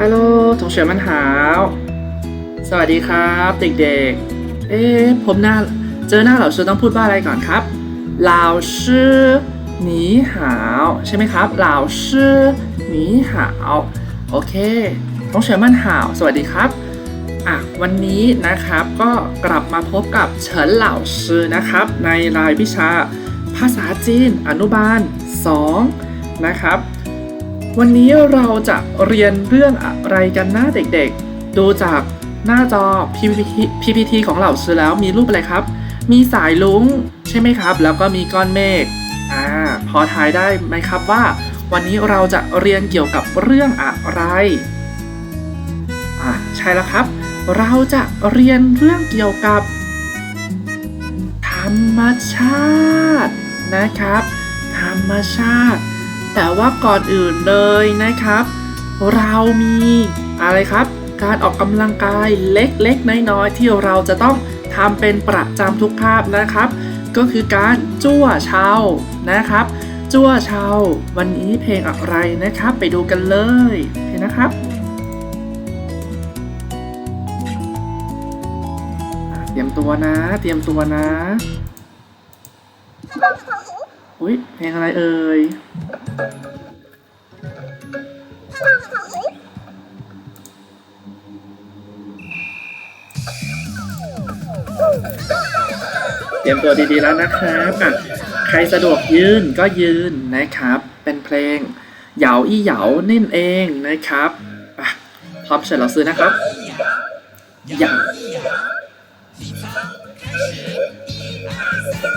ฮัลโหลทงเฉียมันหาว สวัสดีครับเด็กๆ เอ๊ะผมหน้า เจอหน้าเหล่าชูต้องพูดว่าอะไรก่อนครับเหล่าชื่อหนีหาว ใช่ไหมครับเหล่าชื่อหนีหาว โอเคทงเฉียมันหาว สวัสดีครับอะวันนี้นะครับก็กลับมาพบกับเฉินเหล่าชื่อนะครับ ในรายวิชาภาษาจีนอนุบาล 2 นะครับ วันนี้เราจะเรียนเรื่องอะไรกันนะเด็กๆ ดูจากหน้าจอ PPT, PPT ของเหล่าซื้อแล้วมีรูปอะไรครับ มีสายลุงใช่ไหมครับ แล้วก็มีก้อนเมฆอ่าพอทายได้ไหมครับว่า วันนี้เราจะเรียนเกี่ยวกับเรื่องอะไรอ่าใช่แล้วครับ เราจะเรียนเรื่องเกี่ยวกับ ธรรมชาตินะครับ ธรรมชาติ แต่ว่าก่อนอื่นเลยนะครับ เรามีอะไรครับ การออกกำลังกายเล็กๆ น้อยๆ ที่เราจะต้องทำเป็นประจำทุกคาบนะครับ ก็คือการจั่วเชานะครับ จั่วเชาวันนี้เพลงอะไรนะครับ ไปดูกันเลยโอเคนะครับเตรียมตัวนะ เตรียมตัวนะ อุ้ยเพลงอะไรเอ่ยเตรียมตัวดีๆแล้วนะครับอะใครสะดวกยืนก็ยืนนะครับ เป็นเพลงเหยาอี้เหยานั่นเองนะครับอะพร้อมเชิญเราซื้อนะครับ เหยา 啦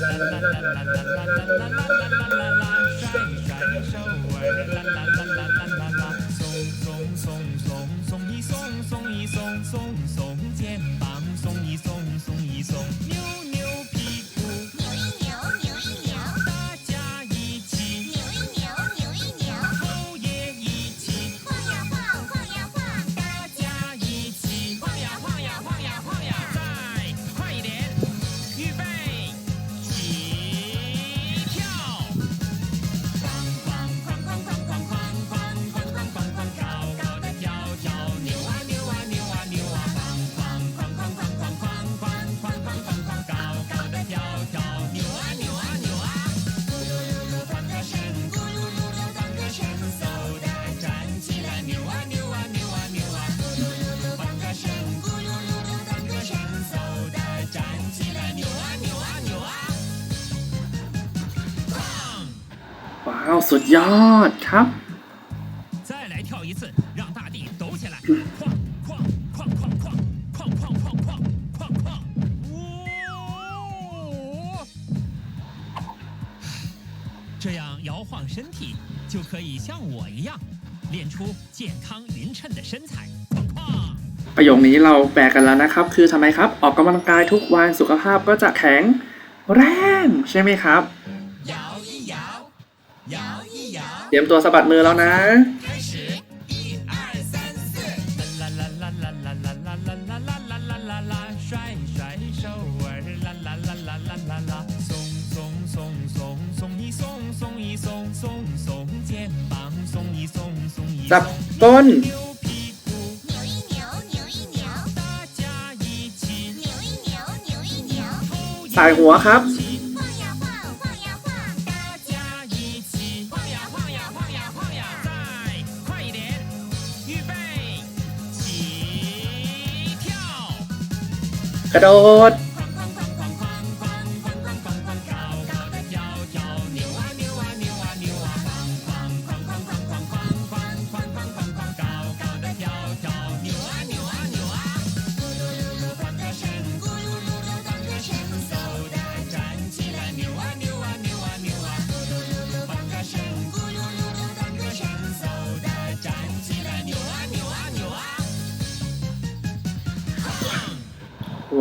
啦啦啦啦啦啦啦啦啦啦啦！甩一甩手腕，啦啦啦啦啦啦啦，松松松一松，松一松，肩膀，松一松，松一松。้าวสุดยอดครับ这样摇晃身体，就，ประโยคนี้เราแปลกันแล้วนะครับ คือทำไมครับ ออกกำลังกายทุกวันสุขภาพก็จะแข็งแรงใช่ไหมครับ เตรียมตัวสะบัดมือแล้วนะจับต้นสายหัวครับ กระโดด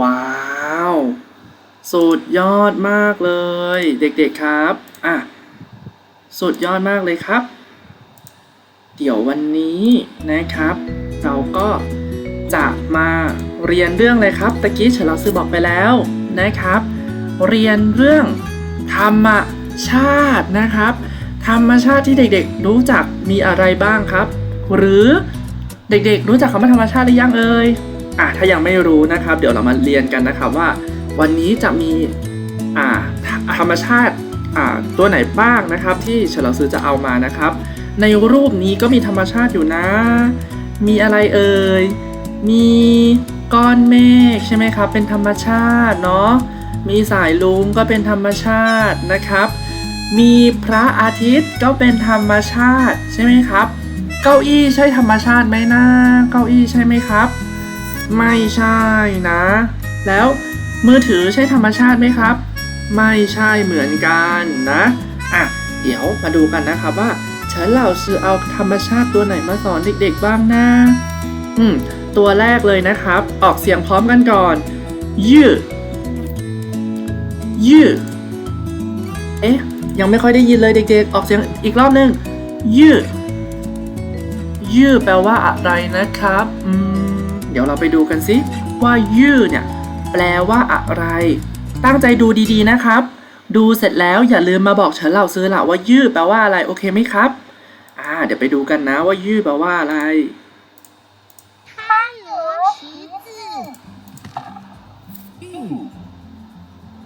ว้าว สุดยอดมากเลย เด็กๆครับ อะ สุดยอดมากเลยครับ เดี๋ยววันนี้นะครับ เราก็จะมาเรียนเรื่องอะไรครับ ตะกี้เฉลาซื้อบอกไปแล้วนะครับ เรียนเรื่องธรรมชาตินะครับ ธรรมชาติที่เด็กๆ รู้จักมีอะไรบ้างครับ หรือเด็กๆ รู้จักคำว่าธรรมชาติหรือยังเอ่ย อะถ้ายังไม่รู้นะครับ เดี๋ยวเรามาเรียนกันนะครับว่า วันนี้จะมีอ่าธรรมชาติอ่าตัวไหนบ้างนะครับที่เฉลาซื้อจะเอามานะครับ ในรูปนี้ก็มีธรรมชาติอยู่นะ มีอะไรเอ่ยมีก้อนเมฆใช่ไหมครับ เป็นธรรมชาติเนาะมีสายลุงก็เป็นธรรมชาตินะครับ มีพระอาทิตย์ก็เป็นธรรมชาติใช่ไหมครับ เก้าอี้ใช่ธรรมชาติไหมนะเก้าอี้ใช่ไหมครับ ไม่ใช่นะ แล้วมือถือใช่ธรรมชาติไหมครับ ไม่ใช่เหมือนกันนะอะเดี๋ยวมาดูกันนะครับว่าเฉินเหล่าซือเอาธรรมชาติตัวไหนมาสอนเด็กๆบ้างนะอืมตัวแรกเลยนะครับ ออกเสียงพร้อมกันก่อนยืยืเอ๊ะยังไม่ค่อยได้ยินเลยเด็กๆ ออกเสียงอีกรอบนึงยืยืแปลว่าอะไรนะครับ อืม เดี๋ยวเราไปดูกันสิว่ายืดเนี่ย แปลว่าอะไร ตั้งใจดูดีๆนะครับ ดูเสร็จแล้วอย่าลืมมาบอกเฉินเหล่าซื้อละว่ายืดแปลว่าอะไรโอเคไหมครับ อ่า เดี๋ยวไปดูกันนะว่ายืดแปลว่าอะไร 它有十字。日，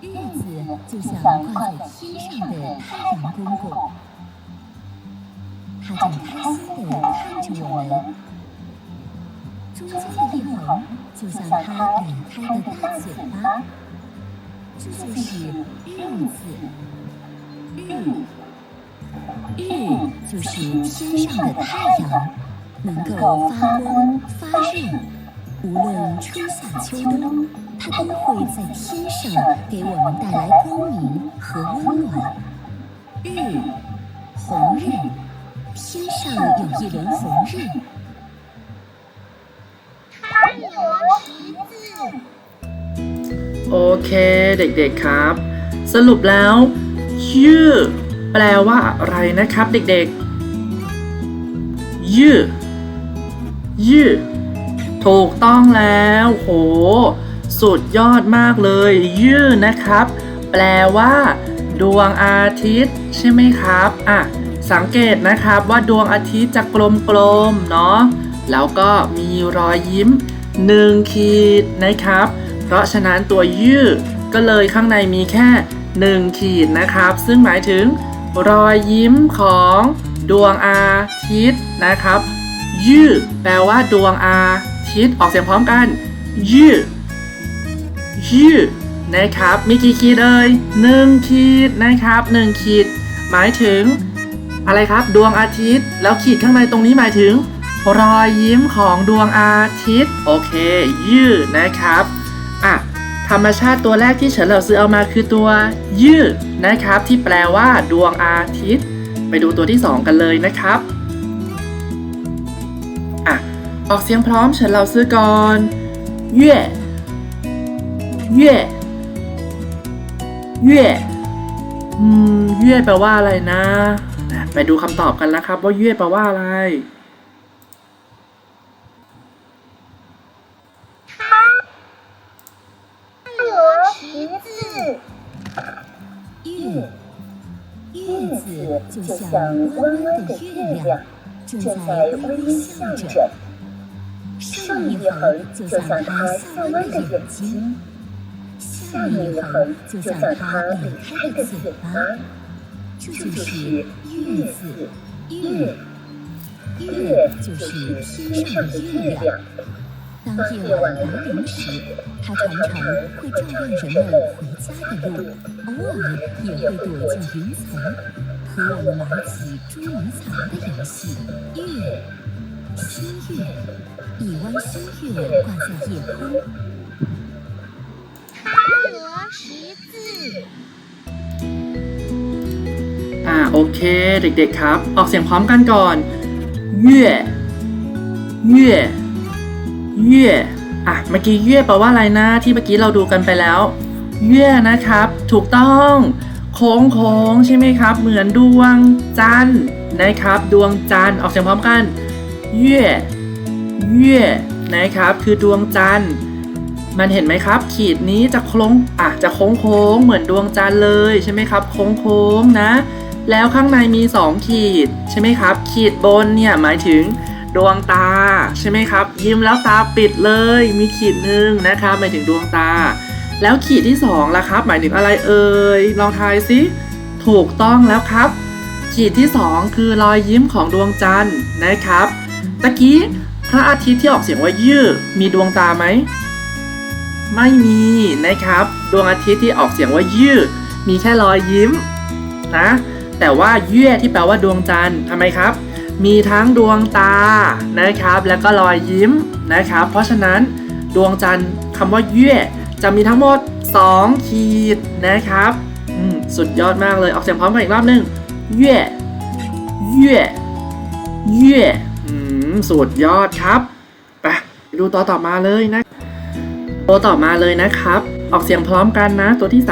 日子就像挂在天上的太阳公公，他正开心地看着我们。 中间的一横就像他咧开的大嘴巴，这就是日字。日，日就是天上的太阳，能够发光发热。无论春夏秋冬，它都会在天上给我们带来光明和温暖。日，红日，天上有一轮红日。 โอเคเด็กๆครับ สรุปแล้ว ชื่อ แปลว่าอะไรนะครับ เด็กๆยือยือถูกต้องแล้วโห สุดยอดมากเลยยือนะครับ แปลว่า ดวงอาทิตย์ ใช่ไหมครับอะสังเกตนะครับว่าดวงอาทิตย์จะกลมๆเนาะแล้วก็มีรอยยิ้ม หนึ่งขีดนะครับ เพราะฉะนั้นตัวยืดก็เลยข้างในมีแค่หนึ่งขีดนะครับ ซึ่งหมายถึงรอยยิ้มของดวงอาทิตย์นะครับ ยืดแปลว่าดวงอาทิตย์ออกเสียงพร้อมกัน ยืดยืดนะครับ มีกี่ขีดเอ่ยหนึ่งขีดนะครับหนึ่งขีด หมายถึง อะไรครับ ดวงอาทิตย์ แล้วขีดข้างในตรงนี้หมายถึง รอยยิ้มของดวงอาทิตย์ โอเค ยืดนะครับอะธรรมชาติตัวแรกที่เฉินเหล่าซื้อเอามาคือตัว ยืดนะครับ ที่แปลว่า ดวงอาทิตย์ ไปดูตัวที่สองกันเลยนะครับอะออกเสียงพร้อมเฉินเหล่าซื้อก่อนเย่เย่เย่อืมเย่แปลว่าอะไรนะ ไปดูคำตอบกันนะครับ ว่าเย่แปลว่าอะไร 像弯弯的月亮，正在微笑着。上一横就像它笑弯的眼睛，下一横就像它咧开的嘴巴，这就是月字。月，月就是天上的月亮。当夜晚来临时，它常常会照亮人们回家的路，偶尔也会躲进云层，和我们玩起捉迷藏的游戏。月，新月，一弯新月挂在夜空。它有十字。 อ่าโอเค เด็กๆครับ ออกเสียงพร้อมกันก่อนเย่เย่ เย่อะเมื่อกี้เย่แปลว่าอะไรนะที่เมื่อกี้เราดูกันไปแล้วเย่นะครับ ถูกต้อง โค้งโค้งใช่ไหมครับ เหมือนดวงจันทร์นะครับ ดวงจันทร์ออกเสียงพร้อมกันเย่เย่นะครับ คือดวงจันทร์มันเห็นไหมครับ ขีดนี้จะโค้งอะจะโค้งโค้งเหมือนดวงจันทร์เลยใช่ไหมครับ โค้งโค้งนะ แล้วข้างในมี 2 ขีดใช่ไหมครับ ขีดบนเนี่ยหมายถึง ดวงตา ใช่ไหมครับ ยิ้มแล้วตาปิดเลย มีขีดหนึ่งนะครับหมายถึงดวงตา แล้วขีดที่สองล่ะครับ หมายถึงอะไรเอ่ยลองทายสิถูกต้องแล้วครับ ขีดที่สองคือรอยยิ้มของดวงจันทร์นะครับตะกี้พระอาทิตย์ที่ออกเสียงว่ายื่อมีดวงตาไหมไม่มีนะครับ ดวงอาทิตย์ที่ออกเสียงว่ายื่อมีแค่รอยยิ้มนะแต่ว่าเยื่อที่แปลว่าดวงจันทร์ทำไมครับ มีทั้งดวงตานะครับ แล้วก็รอยยิ้มนะครับ เพราะฉะนั้นดวงจันทร์คำว่าเยื่จะมีทั้งหมด 2 ขีดนะครับสุดยอดมากเลยออกเสียงพร้อมกันอีกรอบหนึ่งเยื่เยื่เยื่สุดยอดครับไปไปดูตัวต่อมาเลยนะ ตัวต่อมาเลยนะครับ ออกเสียงพร้อมกันนะ ตัวที่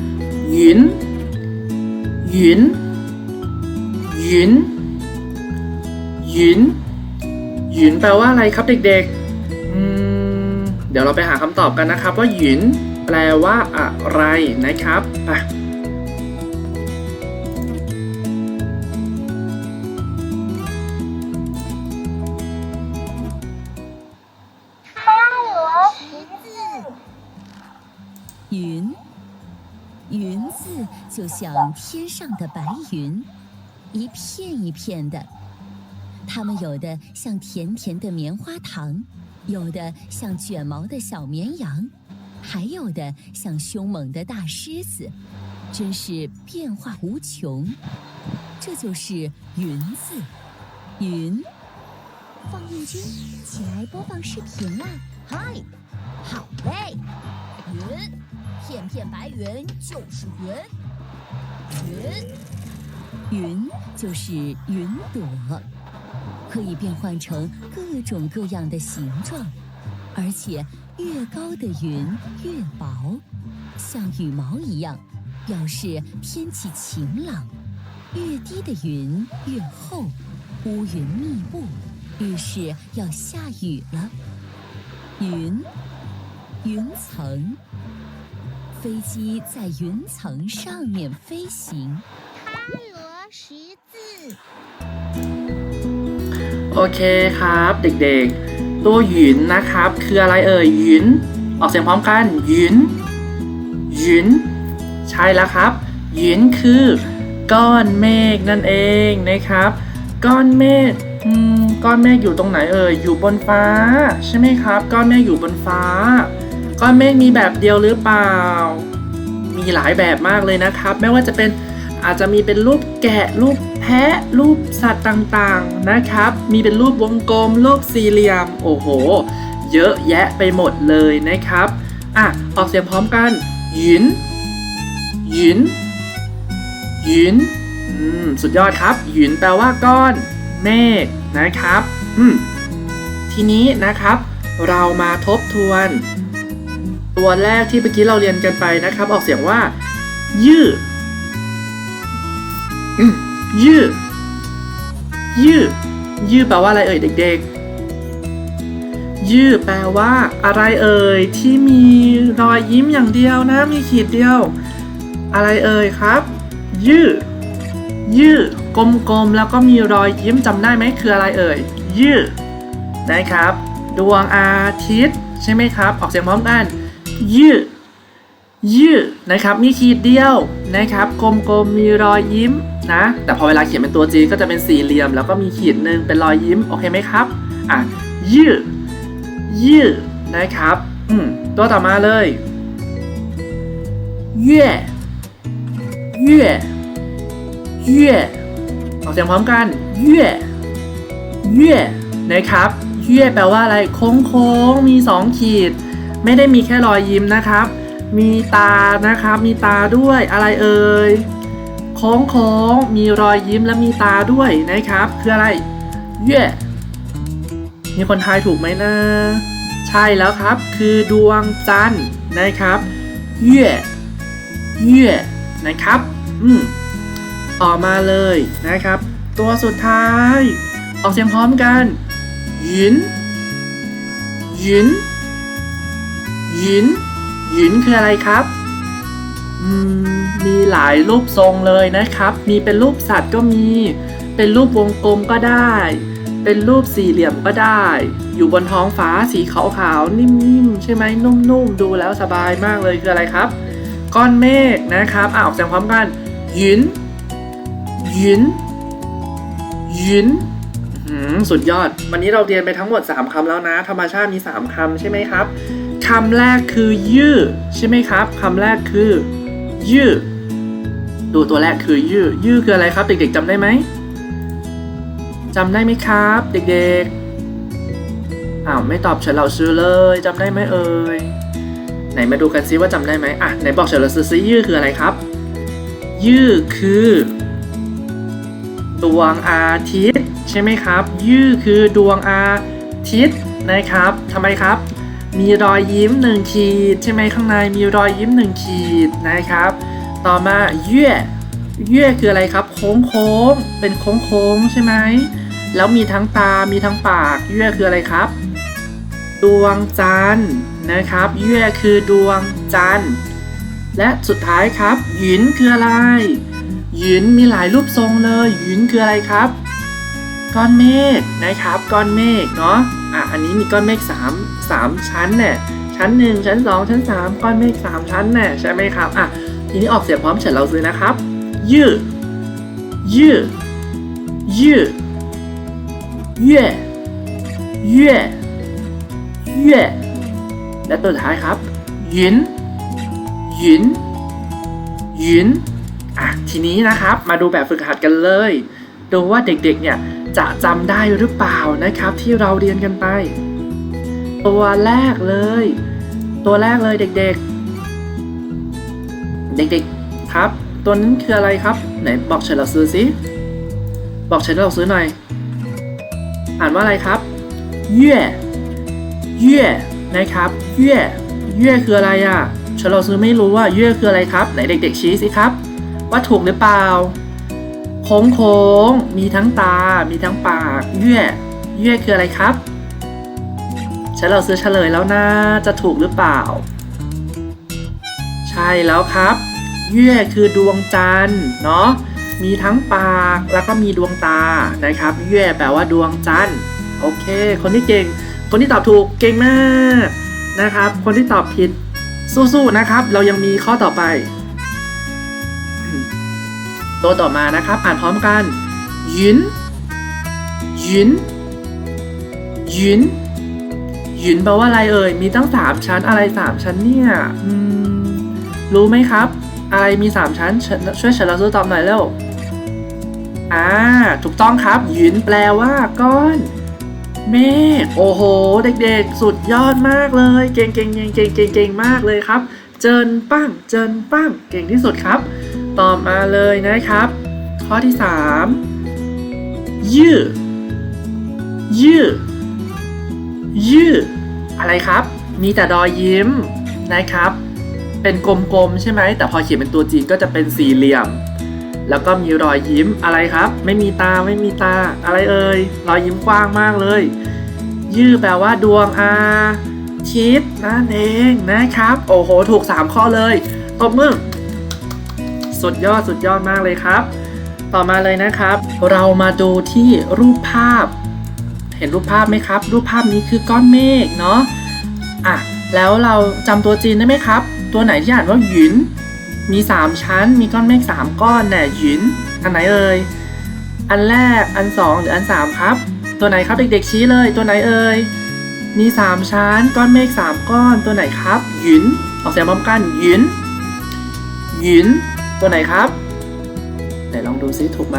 3หยินหยินหยิน หยินหยินแปลว่าอะไรครับเด็กๆอืมเดี๋ยวเราไปหาคำตอบกันนะครับ ว่าหยินแปลว่าอะไรนะครับไป 它罗十字，云，云字就像天上的白云，一片一片的。 它们有的像甜甜的棉花糖，有的像卷毛的小绵羊，还有的像凶猛的大狮子，真是变化无穷。这就是云字，云。放映君，起来播放视频啦！嗨，好嘞，云，片片白云就是云，云，云就是云朵，可以变换成各种各样的形状，而且越高的云越薄，像羽毛一样，表示天气晴朗；越低的云越厚，乌云密布，预示要下雨了。云，云层，飞机在云层上面飞行。它罗十字， โอเคครับเด็กๆ ตัวหยินนะครับ คืออะไรเอ่ยหยินออกเสียงพร้อมกันหยินหยินใช่แล้วครับหยินคือ ก้อนเมฆนั่นเองนะครับ ก้อนเมฆก้อนเมฆอยู่ตรงไหนเอ่ยอยู่บนฟ้า ใช่ไหมครับ ก้อนเมฆอยู่บนฟ้า ก้อนเมฆมีแบบเดียวหรือเปล่า มีหลายแบบมากเลยนะครับ ไม่ว่าจะเป็น อาจจะมีเป็นรูปแกะรูปแพะรูปสัตว์ต่างๆนะครับ มีเป็นรูปวงกลม รูปสี่เหลี่ยม โอ้โห เยอะแยะไปหมดเลยนะครับอะออกเสียงพร้อมกันหยินหยินหยินอืมสุดยอดครับหยินแปลว่าก้อนเมฆนะครับอืมทีนี้นะครับ เรามาทบทวน ตัวแรกที่เมื่อกี้เราเรียนกันไปนะครับ ออกเสียงว่า ยืด อืมยืดยืดยืดแปลว่าอะไรเอ่ยเด็ก ๆ ยืดแปลว่า อะไรเอ่ยที่มีรอยยิ้มอย่างเดียวนะ มีขีดเดียว อะไรเอ่ยครับ ยืดยืดกลมๆแล้วก็มีรอยยิ้มจำได้ไหมคืออะไรเอ่ย ยืดนะครับ ดวงอาทิตย์ ใช่ไหมครับ ออกเสียงพร้อมกันยืด ยืดนะครับมีขีดเดียวนะครับกลมๆมีรอยยิ้มนะ แต่พอเวลาเขียนเป็นตัวจีก็จะเป็นสี่เหลี่ยม แล้วก็มีขีดหนึ่งเป็นรอยยิ้มโอเคไหมครับอะยืดยืดนะครับอืมตัวต่อมาเลยเย่เย่เย่ออกเสียงพร้อมกันเย่เย่นะครับเย่แปลว่าอะไรโค้งๆมีสองขีด ไม่ได้มีแค่รอยยิ้มนะครับ มีตานะครับ มีตาด้วยอะไรเอ่ยโค้งโค้งๆมีรอยยิ้มและมีตาด้วยนะครับ คืออะไร เย่มีคนทายถูกไหมนะ ใช่แล้วครับ คือดวงจันทร์นะครับ เย่เย่นะครับ อืมออกมาเลยนะครับ ตัวสุดท้าย ออกเสียงพร้อมกัน หยิน หยิน หยิน หยินคืออะไรครับอืมมีหลายรูปทรงเลยนะครับ มีเป็นรูปสัตว์ก็มี เป็นรูปวงกลมก็ได้ เป็นรูปสี่เหลี่ยมก็ได้ อยู่บนท้องฟ้าสีขาวๆนิ่มๆใช่ไหมนุ่มๆดูแล้วสบายมากเลยคืออะไรครับ ก้อนเมฆนะครับอะออกเสียงพร้อมกันหยินหยินหยินอื้อหือสุดยอด วันนี้เราเรียนไปทั้งหมด 3คำแล้วนะ ธรรมชาติมี 3คำใช่ไหมครับ คำแรกคือยื้อใช่ไหมครับคำแรกคือยื้อดูตัวแรกคือยื้อยื้อคืออะไรครับเด็กๆจำได้ไหมจำได้ไหมครับ เด็กๆอ้าวไม่ตอบเฉลาซื้อเลยจำได้ไหมเอ่ยไหนมาดูกันซิว่าจำได้ไหมอะไหนบอกเฉลยซื้อซิยื้อคืออะไรครับ ยื้อคือดวงอาทิตย์ ใช่ไหมครับ ยื้อคือดวงอาทิตย์นะครับทำไมครับ มีรอยยิ้มหนึ่งขีด ใช่ไหมข้างในมีรอยยิ้มหนึ่งขีดนะครับ ต่อมาเยื่อเยื่อคืออะไรครับ โค้งโค้งเป็นโค้งโค้งใช่ไหมแล้วมีทั้งตา มีทั้งปาก เยื่อคืออะไรครับ ดวงจันทร์นะครับ เยื่อคือดวงจันทร์ และสุดท้ายครับ หยินคืออะไร หยินมีหลายรูปทรงเลย หยินคืออะไรครับ ก้อนเมฆนะครับ ก้อนเมฆเนาะ อะ อันนี้มีก้อนเมฆสามสามชั้นเนี่ยชั้นหนึ่งชั้นสองชั้นสามก้อนเมฆสามชั้นเนี่ยใช่ไหมครับอะทีนี้ออกเสียงพร้อมเฉลเราซื้อนะครับยืดยืดยืดเย่เย่เย่และตัวสุดท้ายครับหยินหยินหยินอะทีนี้นะครับมาดูแบบฝึกหัดกันเลย ดูว่าเด็กๆเนี่ยจะจำได้หรือเปล่านะครับที่เราเรียนกันไป ตัวแรกเลย ตัวแรกเลยเด็กๆ เด็กๆครับ ตัวนั้นคืออะไรครับ ไหนบอกเฉลยซื้อสิบอกเฉลยซื้อหน่อย อ่านว่าอะไรครับเย่เย่นะครับเย่เย่คืออะไรอะเฉลยซื้อไม่รู้ว่าเย่คืออะไรครับ ไหนเด็ก ๆ ชี้สิครับ ว่าถูกหรือเปล่าโค้งโค้งมีทั้งตา มีทั้งปากเยื่อเยื่อคืออะไรครับ เฉลยซื้อเฉลยแล้วนะ จะถูกหรือเปล่า ใช่แล้วครับเย่คือดวงจันทร์เนาะมีทั้งปากแล้วก็มีดวงตานะครับเย่แปลว่าดวงจันทร์โอเค คนที่เก่ง คนที่ตอบถูกเก่งมากนะครับ คนที่ตอบผิดสู้ๆนะครับ เรายังมีข้อต่อไป ตัวต่อมานะครับ อ่านพร้อมกันหยินหยินหยิน หยินแปลว่าอะไรเอ่ย มีตั้งสามชั้นอะไรสามชั้นเนี่ยรู้ไหมครับ อะไรมีสามชั้น ช่วยเฉลยตอบหน่อยเร็วอ่า ถูกต้องครับ หยินแปลว่าก้อนเมฆโอ้โห เด็กๆ สุดยอดมากเลย เก่งเก่งเก่งเก่งเก่งเก่งมากเลยครับ เจินปั้มเจินปั้มเก่งที่สุดครับ ต่อมาเลยนะครับ ข้อที่ 3 ยืดยืด ยืดอะไรครับ มีแต่รอยยิ้มนะครับ เป็นกลมๆใช่ไหม แต่พอเขียนเป็นตัวจีนก็จะเป็นสี่เหลี่ยม แล้วก็มีรอยยิ้มอะไรครับ ไม่มีตาไม่มีตา อะไรเอ่ย รอยยิ้มกว้างมากเลย ยืดแปลว่าดวงอาทิตย์นั่นเองนะครับ โอ้โห ถูก 3 ข้อเลยตบมือสุดยอดสุดยอดมากเลยครับ ต่อมาเลยนะครับ เรามาดูที่รูปภาพ เห็นรูปภาพไหมครับ รูปภาพนี้คือก้อนเมฆเนาะอะแล้วเราจำตัวจีนได้ไหมครับ ตัวไหนที่อ่านว่าหยินมี 3 ชั้น มีก้อนเมฆ3ก้อนแน่หยินอันไหนเอ่ยอันแรกอัน 2 หรืออัน 3 ครับ ตัวไหนครับเด็กๆชี้เลย ตัวไหนเอ่ยมี 3 ชั้น ก้อนเมฆ3ก้อนตัวไหนครับหยินออกเสียงพร้อมกันหยินหยินตัวไหนครับไหนลองดูซิถูกไหม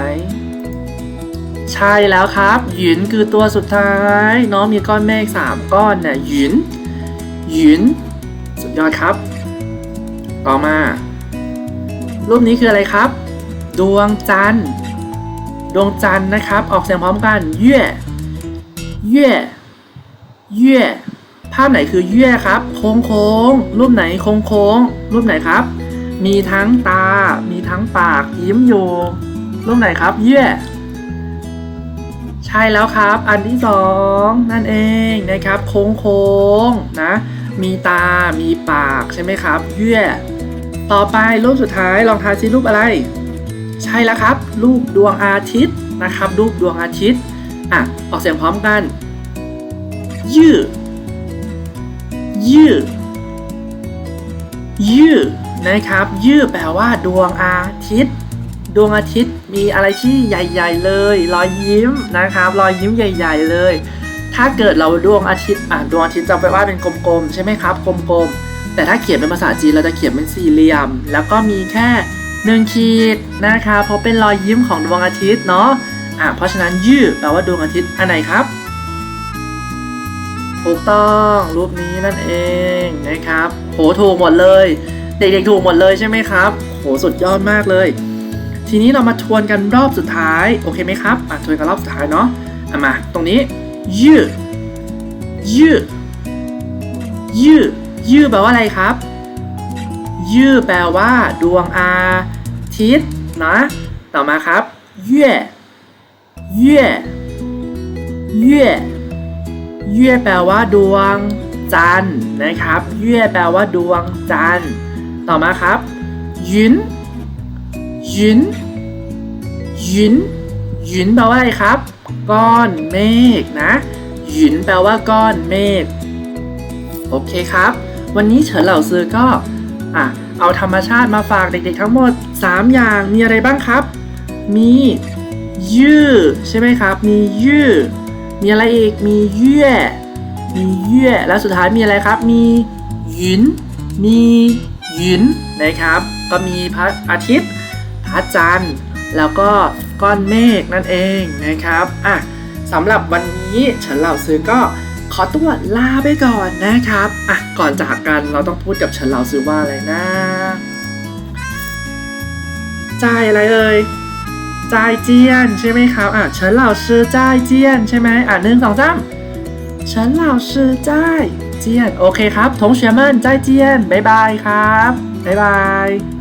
ใช่แล้วครับหยินคือตัวสุดท้ายเนาะมีก้อนเมฆ3ก้อนเนี่ยหยินหยินสุดยอดครับ ต่อมา รูปนี้คืออะไรครับ ดวงจันทร์ ดวงจันทร์นะครับ ออกเสียงพร้อมกันเย่เย่เย่ภาพไหนคือเย่ครับ โค้งโค้งรูปไหนโค้งโค้งรูปไหนครับ มีทั้งตา มีทั้งปากยิ้มอยู่รูปไหนครับ เย่ใช่แล้วครับ อันที่สองนั่นเองนะครับ โค้งโค้งนะ มีตา มีปากใช่ไหมครับ เยื่อ ต่อไปรูปสุดท้ายลองทายซิรูปอะไร ใช่แล้วครับ รูปดวงอาทิตย์นะครับ รูปดวงอาทิตย์ อะ ออกเสียงพร้อมกัน ยืดยืดยืดนะครับ ยืดแปลว่าดวงอาทิตย์ ดวงอาทิตย์มีอะไรที่ใหญ่ ๆ เลย รอยยิ้มนะครับ รอยยิ้มใหญ่ ๆ เลย ถ้าเกิดเราดวงอาทิตย์อะดวงอาทิตย์จะไปว่าเป็นกลมๆใช่ไหมครับกลมๆแต่ถ้าเขียนเป็นภาษาจีนเราจะเขียนเป็นสี่เหลี่ยม แล้วก็มีแค่หนึ่งขีดนะครับเพราะเป็นรอยยิ้มของดวงอาทิตย์เนาะอะเพราะฉะนั้นยืดแปลว่าดวงอาทิตย์อันไหนครับถูกต้องรูปนี้นั่นเองนะครับ โหถูกหมดเลย เด็กๆถูกหมดเลยใช่ไหมครับ โหสุดยอดมากเลย ทีนี้เรามาทวนกันรอบสุดท้าย โอเคไหมครับอะทวนกันรอบสุดท้ายเนาะอะมา ตรงนี้ยืดยืดยืดยืดแปลว่าอะไรครับ ยืดแปลว่า ดวงอาทิตย์นะ ต่อมาครับเย่เย่เย่เย่แปลว่า ดวงจันทร์นะครับเย่แปลว่า ดวงจันทร์ต่อมาครับยุน หยุนหยุนหยุนแปลว่าอะไรครับ ก้อนเมฆนะหยุนแปลว่าก้อนเมฆโอเคครับ วันนี้เฉินเหล่าซื้อก็อะเอาธรรมชาติมาฝากเด็กๆทั้งหมด 3 อย่างมีอะไรบ้างครับ มียืดใช่ไหมครับ มียืดมีอะไรอีกมีเยื่อมีเยื่อแล้วสุดท้ายมีอะไรครับ มีหยุนมีหยุนนะครับ ก็มีพระอาทิตย์ ระจันทร์ แล้วก็ก้อนเมฆนั่นเองนะครับอะสำหรับวันนี้ฉันเหล่าซื้อก็ขอตัวลาไปก่อนนะครับอะก่อนจากกันเราต้องพูดกับฉันเหล่าซื้อว่าอะไรนะจ่ายอะไรเอ่ยจ่ายเจียนใช่ไหมครับอะฉันเหล่าซื้อจ่ายเจียนใช่ไหมอะหนึ่งสองสามฉันเหล่าซื้อจ่ายเจียนโอเคครับทงเฉียมันจ่ายเจียนบ๊ายบายครับบ๊ายบาย